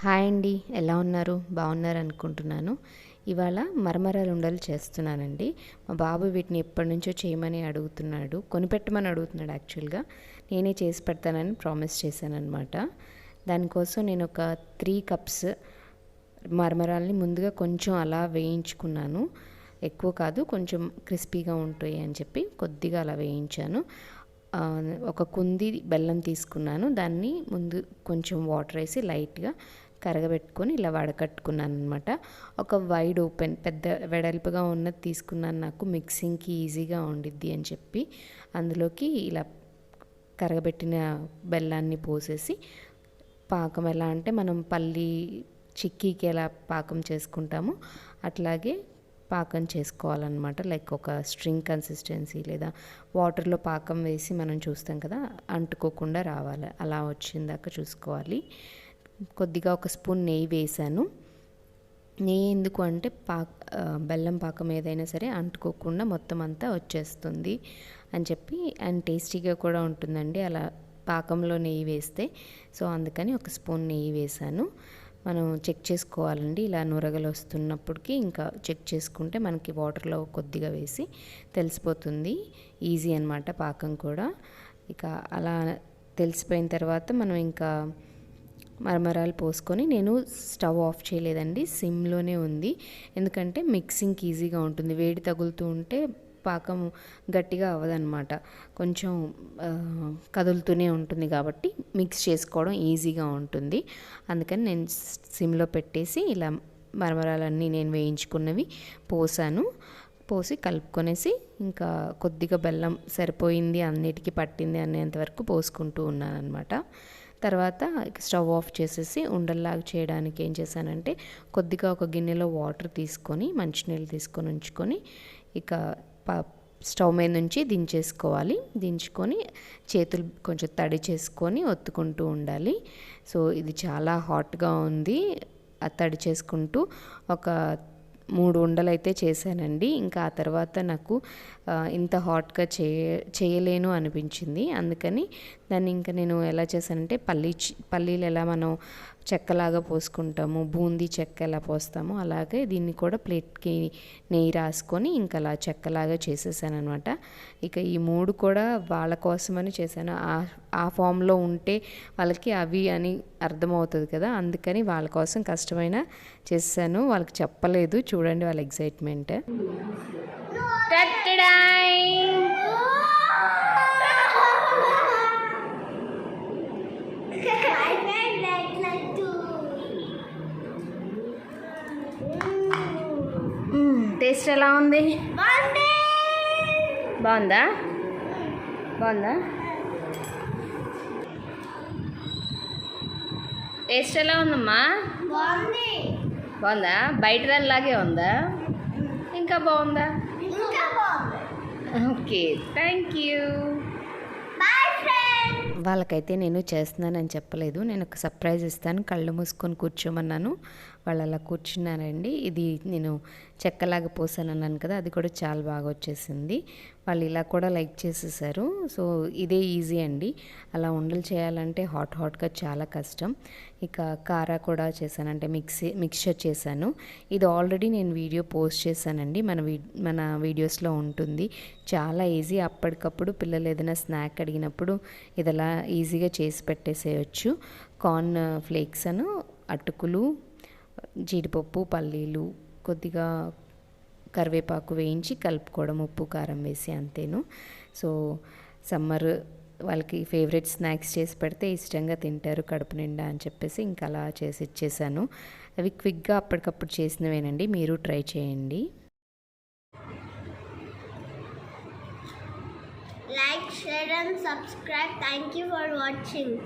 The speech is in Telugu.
హాయ్ అండి ఎలా ఉన్నారు? బాగున్నారు అనుకుంటున్నాను. ఇవాళ మరమరాలు ఉండలు చేస్తున్నానండి. మా బాబు వీటిని ఎప్పటి నుంచో చేయమని అడుగుతున్నాడు. కొనిపెట్టమని అడుగుతున్నాడు యాక్చువల్గా. నేనే చేసి పెడతానని ప్రామిస్ చేశానమాట దానికోసం నేను ఒక త్రీ కప్స్ మరమరాల్ని ముందుగా కొంచెం అలా వేయించుకున్నాను. ఎక్కువ కాదు కొంచెం క్రిస్పీగా ఉంటాయి అని చెప్పి కొద్దిగా అలా వేయించాను. ఒక కుంది బెల్లం తీసుకున్నాను. దాన్ని ముందు కొంచెం వాటర్ వేసి లైట్గా కరగబెట్టుకొని ఇలా వడకట్టుకున్నాను అనమాట ఒక వైడ్ ఓపెన్ పెద్ద వెడల్పుగా ఉన్నది తీసుకున్నాను నాకు. మిక్సింగ్కి ఈజీగా ఉండిద్ది అని చెప్పి అందులోకి ఇలా కరగబెట్టిన బెల్లాన్ని పోసేసి పాకం ఎలా అంటే మనం పల్లి చిక్కీకి ఎలా పాకం చేసుకుంటామో అట్లాగే పాకం చేసుకోవాలన్నమాట. లైక్ ఒక స్ట్రింగ్ కన్సిస్టెన్సీ లేదా వాటర్లో పాకం వేసి మనం చూస్తాం కదా అంటుకోకుండా రావాలి. అలా వచ్చిందాక చూసుకోవాలి. కొద్దిగా ఒక స్పూన్ నెయ్యి వేసాను నెయ్యి ఎందుకు అంటే పా బెల్లం పాకం ఏదైనా సరే అంటుకోకుండా మొత్తం అంతా వచ్చేస్తుంది అని చెప్పి అండ్ టేస్టీగా కూడా ఉంటుందండి అలా పాకంలో నెయ్యి వేస్తే. సో అందుకని ఒక స్పూన్ నెయ్యి వేసాను మనం చెక్ చేసుకోవాలండి. ఇలా నురగలు వస్తున్నప్పటికీ ఇంకా చెక్ చేసుకుంటే మనకి వాటర్లో కొద్దిగా వేసి తెలిసిపోతుంది. ఈజీ అనమాట పాకం కూడా. ఇక అలా తెలిసిపోయిన తర్వాత మనం ఇంకా మరమరాలు పోసుకొని నేను స్టవ్ ఆఫ్ చేయలేదండి సిమ్లోనే ఉంది. ఎందుకంటే మిక్సింగ్కి ఈజీగా ఉంటుంది. వేడి తగులుతూ ఉంటే పాకం గట్టిగా అవ్వదన్నమాట. కొంచెం కదులుతూనే ఉంటుంది కాబట్టి మిక్స్ చేసుకోవడం ఈజీగా ఉంటుంది. అందుకని నేను సిమ్లో పెట్టేసి ఇలా మరమరాలన్నీ నేను వేయించుకున్నవి పోసాను. పోసి కలుపుకొనేసి ఇంకా కొద్దిగా బెల్లం సరిపోయింది అన్నిటికీ పట్టింది అనేంత వరకు పోసుకుంటూ ఉన్నాను అనమాట తర్వాత స్టవ్ ఆఫ్ చేసేసి ఉండల్లాగా చేయడానికి ఏం చేశానంటే కొద్దిగా ఒక గిన్నెలో వాటర్ తీసుకొని మంచినీళ్ళు తీసుకొని ఉంచుకొని ఇక ప స్టవ్ మీద నుంచి దించేసుకోవాలి. దించుకొని చేతులు కొంచెం తడి చేసుకొని ఒత్తుకుంటూ ఉండాలి. సో ఇది చాలా హాట్గా ఉంది. తడి చేసుకుంటూ ఒక మూడు ఉండలు అయితే చేశానండి. ఇంకా ఆ తర్వాత నాకు ఇంత హాట్గా చేయ చేయలేను అనిపించింది. అందుకని దాన్ని ఇంకా నేను ఎలా చేశానంటే పల్లీ చి- పల్లీలు ఎలా మనం చెక్కలాగా పోసుకుంటాము బూందీ చెక్క ఎలా పోస్తామో అలాగే దీన్ని కూడా ప్లేట్కి నెయ్యి రాసుకొని ఇంకా అలా చెక్కలాగా చేసేసాను అనమాట ఇక ఈ మూడు కూడా వాళ్ళ కోసమని చేశాను. ఆ ఆ ఫామ్లో ఉంటే వాళ్ళకి అవి అని అర్థమవుతుంది కదా అందుకని వాళ్ళ కోసం కష్టమైన చేశాను. వాళ్ళకి చెప్పలేదు. చూడండి వాళ్ళ ఎగ్జైట్మెంట్ టేస్ట్ ఎలా ఉంది. బాగుందా. బాగుందా? టేస్ట్ ఎలా ఉందమ్మా. బాగుందా. బయట దానిలాగే ఉందా? ఇంకా బాగుందా? ఇంకా బాగుంది. Okay thank you. వాళ్ళకైతే నేను చేస్తున్నానని చెప్పలేదు. నేను ఒక సర్ప్రైజ్ ఇస్తాను. కళ్ళు మూసుకొని కూర్చోమన్నాను. వాళ్ళు అలా కూర్చున్నారండి. ఇది నేను చెక్కలాగా పోసాను అన్నాను కదా అది కూడా చాలా బాగా వచ్చేసింది. వాళ్ళు ఇలా కూడా లైక్ చేసేసారు. సో ఇదే ఈజీ అండి. అలా ఉండలు చేయాలంటే హాట్ హాట్గా చాలా కష్టం. ఇక కారా కూడా చేశాను అంటే మిక్సీ మిక్చర్ చేశాను. ఇది ఆల్రెడీ నేను వీడియో పోస్ట్ చేశానండి. మన వీ మన వీడియోస్లో ఉంటుంది. చాలా ఈజీ. అప్పటికప్పుడు పిల్లలు ఏదైనా స్నాక్ అడిగినప్పుడు ఇది అలా ఈజీగా చేసి పెట్టేసేయచ్చు. కార్న్ ఫ్లేక్స్ అను అటుకులు జీడిపప్పు పల్లీలు కొద్దిగా కరివేపాకు వేయించి కలుపుకోవడం ఉప్పు కారం వేసి అంతేను. సో సమ్మర్ వాళ్ళకి ఫేవరెట్ స్నాక్స్ చేసి పెడితే ఇష్టంగా తింటారు కడుపు నిండా అని చెప్పేసి ఇంకా అలా చేసి ఇచ్చేసాను. అవి క్విక్గా అప్పటికప్పుడు చేసినవేనండి మీరు ట్రై చేయండి. Like share and subscribe thank you for watching